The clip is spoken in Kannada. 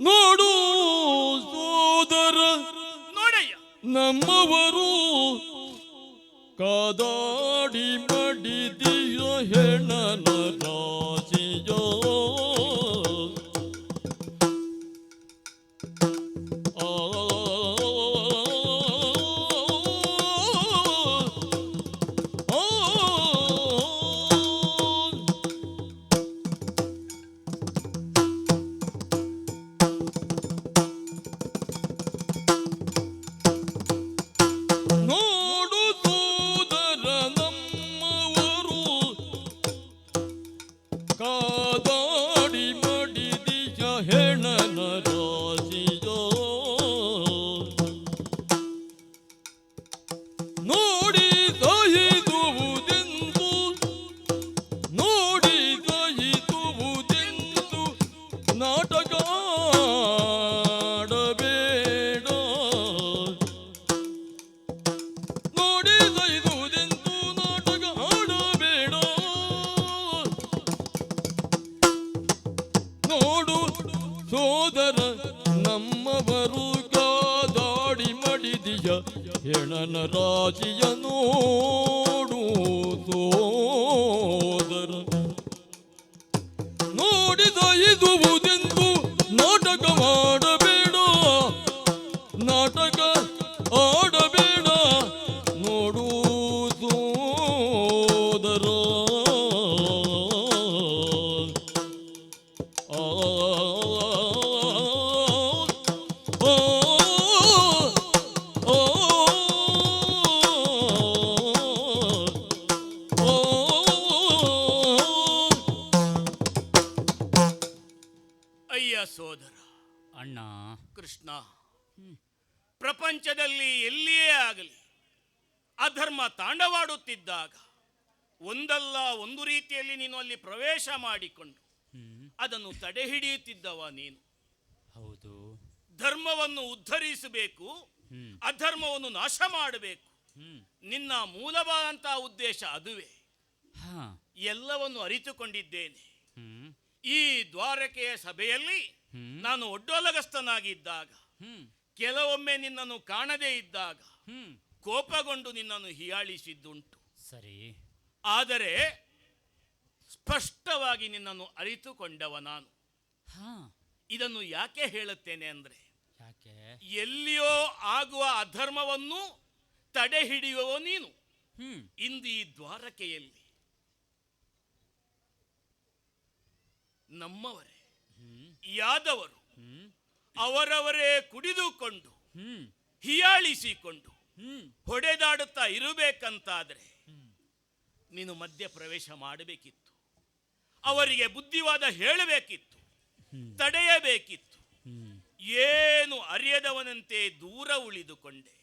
ನೋಡು ಸೋದರ. ನೋಡಯ್ಯ. ನಮ್ಮವರು ಕಾದಾಡಿ ಮಡಿದಿಯೋ ಹೆಣನ ಸೋದರ ನಮ್ಮವರು ಕಾದಾಡಿ ಮಡಿದಿಯ? ಹೆಣನ ರಾಜಿಯ ನೋಡು ಸೋದರ. ನೋಡಿದ ಇದುವುದೆಂದು ನಾಟಕ ಮಾಡಬೇಡ. ನಾಟಕ ಆಡಬೇಡ ಸೋದರ ಅಣ್ಣ. ಕೃಷ್ಣ ಪ್ರಪಂಚದಲ್ಲಿ ಎಲ್ಲಿಯೇ ಆಗಲಿ ಅಧರ್ಮ ತಾಂಡವಾಡುತ್ತಿದ್ದಾಗ ಒಂದಲ್ಲ ಒಂದು ರೀತಿಯಲ್ಲಿ ನೀನು ಅಲ್ಲಿ ಪ್ರವೇಶ ಮಾಡಿಕೊಂಡು ಅದನ್ನು ತಡೆ ಹಿಡಿಯುತ್ತಿದ್ದವ ನೀನು. ಹೌದು. ಧರ್ಮವನ್ನು ಉದ್ಧರಿಸಬೇಕು ಅಧರ್ಮವನ್ನು ನಾಶ ಮಾಡಬೇಕು. ನಿನ್ನ ಮೂಲವಾದಂತಹ ಉದ್ದೇಶ ಅದುವೇ. ಹಾ. ಎಲ್ಲವನ್ನು ಅರಿತುಕೊಂಡಿದ್ದೇನೆ. ಈ ದ್ವಾರಕೆಯ ಸಭೆಯಲ್ಲಿ ನಾನು ಒಡ್ಡೊಲಗಸ್ತನಾಗಿದ್ದಾಗ ಕೆಲವೊಮ್ಮೆ ನಿನ್ನನ್ನು ಕಾಣದೇ ಇದ್ದಾಗ ಕೋಪಗೊಂಡು ನಿನ್ನನ್ನು ಹಿಯಾಳಿಸಿದ್ದುಂಟು. ಸರಿ. ಆದರೆ ಸ್ಪಷ್ಟವಾಗಿ ನಿನ್ನನ್ನು ಅರಿತುಕೊಂಡವ ನಾನು. ಇದನ್ನು ಯಾಕೆ ಹೇಳುತ್ತೇನೆ ಅಂದ್ರೆ ಯಾಕೆ? ಎಲ್ಲಿಯೋ ಆಗುವ ಅಧರ್ಮವನ್ನು ತಡೆ ಹಿಡಿಯುವವ ನೀನು ಇಂದು ಈ ದ್ವಾರಕೆಯಲ್ಲಿ ನಮ್ಮವರೇ. ಯಾದವರು ಅವರವರೇ ಕುಡಿದುಕೊಂಡು ಹಿಯಾಳಿಸಿಕೊಂಡು ಹೊಡೆದಾಡುತ್ತಾ ಇರಬೇಕಂತಾದರೆ ನೀನು ಮಧ್ಯ ಪ್ರವೇಶ ಮಾಡಬೇಕಿತ್ತು. ಅವರಿಗೆ ಬುದ್ಧಿವಾದ ಹೇಳಬೇಕಿತ್ತು. ತಡೆಯಬೇಕಿತ್ತು. ಏನು ಅರಿಯದವನಂತೆ ದೂರ ಉಳಿದುಕೊಂಡೆ.